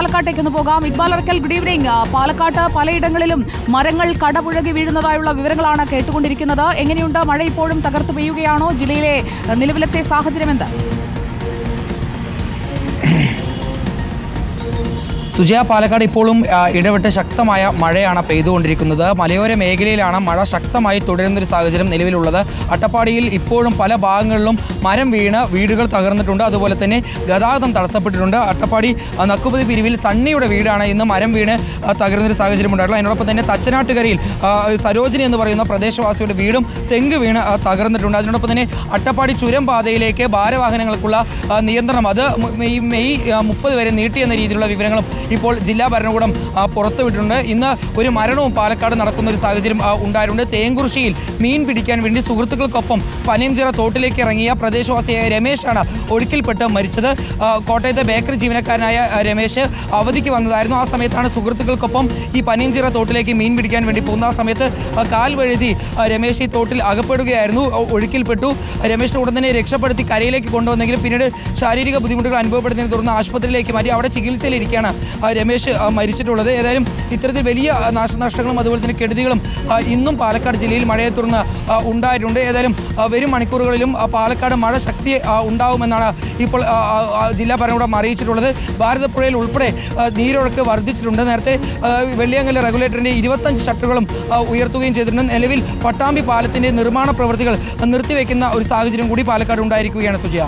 പാലക്കാട്ടേക്ക് ഒന്ന് പോകാം. Iqbal Arakkal good evening പാലക്കാട്ട് പലയിടങ്ങളിലും മരങ്ങൾ കടപുഴകി വീഴുന്നതായുള്ള വിവരങ്ങളാണ് കേട്ടുകൊണ്ടിരിക്കുന്നത്. എങ്ങനെയുണ്ട്? മഴ ഇപ്പോഴും തകർത്തു പെയ്യുകയാണോ? ജില്ലയിലെ നിലവിലത്തെ സാഹചര്യം എന്ത് സുജയ പാലക്കാട് ഇപ്പോഴും ഇടവിട്ട് ശക്തമായ മഴയാണ് പെയ്തുകൊണ്ടിരിക്കുന്നത്. മലയോര മേഖലയിലാണ് മഴ ശക്തമായി തുടരുന്ന ഒരു സാഹചര്യം നിലവിലുള്ളത്. അട്ടപ്പാടിയിൽ ഇപ്പോഴും പല ഭാഗങ്ങളിലും മരം വീണ് വീടുകൾ തകർന്നിട്ടുണ്ട്. അതുപോലെ തന്നെ ഗതാഗതം തടസ്സപ്പെട്ടിട്ടുണ്ട്. അട്ടപ്പാടി നക്കുപതി പിരിവിൽ തണ്ണിയുടെ വീടാണ് ഇന്ന് മരം വീണ് തകർന്നൊരു സാഹചര്യം ഉണ്ടായിട്ടുള്ളത്. അതിനോടൊപ്പം തന്നെ തച്ചനാട്ടുകരയിൽ സരോജിനി എന്ന് പറയുന്ന പ്രദേശവാസിയുടെ വീടും തെങ്ങ് വീണ് തകർന്നിട്ടുണ്ട്. അതിനോടൊപ്പം തന്നെ അട്ടപ്പാടി ചുരം പാതയിലേക്ക് ഭാരവാഹനങ്ങൾക്കുള്ള നിയന്ത്രണം അത് മെയ് മെയ് മുപ്പത് വരെ നീട്ടിയെന്ന രീതിയിലുള്ള വിവരങ്ങളും ഇപ്പോൾ ജില്ലാ ഭരണകൂടം പുറത്തു പുറത്തുവിട്ടിട്ടുണ്ട് ഇന്ന് ഒരു മരണവും പാലക്കാട് നടക്കുന്ന ഒരു സാഹചര്യം ഉണ്ടായിട്ടുണ്ട്. തേങ്കുറിശ്ശിയിൽ മീൻ പിടിക്കാൻ വേണ്ടി സുഹൃത്തുക്കൾക്കൊപ്പം പനയംചിറ തോട്ടിലേക്ക് ഇറങ്ങിയ പ്രദേശവാസിയായ രമേശാണ് ഒഴുക്കിൽപ്പെട്ട് മരിച്ചത്. കോട്ടയത്തെ ബേക്കറി ജീവനക്കാരനായ രമേശ് അവധിക്ക് വന്നതായിരുന്നു. ആ സമയത്താണ് സുഹൃത്തുക്കൾക്കൊപ്പം ഈ പനയംചിറ തോട്ടിലേക്ക് മീൻ പിടിക്കാൻ വേണ്ടി പോകുന്ന ആ സമയത്ത് കാൽ വഴുതി രമേശ് ഈ തോട്ടിൽ അകപ്പെടുകയായിരുന്നു. ഒഴുക്കിൽപ്പെട്ടു. രമേശിനെ ഉടൻ തന്നെ രക്ഷപ്പെടുത്തി കരയിലേക്ക് കൊണ്ടുവന്നെങ്കിലും പിന്നീട് ശാരീരിക ബുദ്ധിമുട്ടുകൾ അനുഭവപ്പെടുന്നതിനെ തുടർന്ന് ആശുപത്രിയിലേക്ക് മാറ്റി അവിടെ ചികിത്സയിലിരിക്കുകയാണ് രമേശ് മരിച്ചിട്ടുള്ളത്. ഏതായാലും ഇത്തരത്തിൽ വലിയ നാശനഷ്ടങ്ങളും അതുപോലെ തന്നെ കെടുതികളും ഇന്നും പാലക്കാട് ജില്ലയിൽ മഴയെ തുടർന്ന് ഉണ്ടായിട്ടുണ്ട്. ഏതായാലും വരും മണിക്കൂറുകളിലും പാലക്കാട് മഴ ശക്തി ഉണ്ടാവുമെന്നാണ് ഇപ്പോൾ ജില്ലാ ഭരണകൂടം അറിയിച്ചിട്ടുള്ളത്. ഭാരതപ്പുഴയിൽ ഉൾപ്പെടെ നീരൊഴുക്ക് വർദ്ധിച്ചിട്ടുണ്ട്. നേരത്തെ വെള്ളിയങ്കൽ റെഗുലേറ്ററിന്റെ ഇരുപത്തഞ്ച് ഷട്ടറുകളും ഉയർത്തുകയും ചെയ്തിട്ടുണ്ട്. നിലവിൽ പട്ടാമ്പി പാലത്തിന്റെ നിർമ്മാണ പ്രവൃത്തികൾ നിർത്തിവെക്കുന്ന ഒരു സാഹചര്യം കൂടി പാലക്കാട് ഉണ്ടായിരിക്കുകയാണ് സുജയ.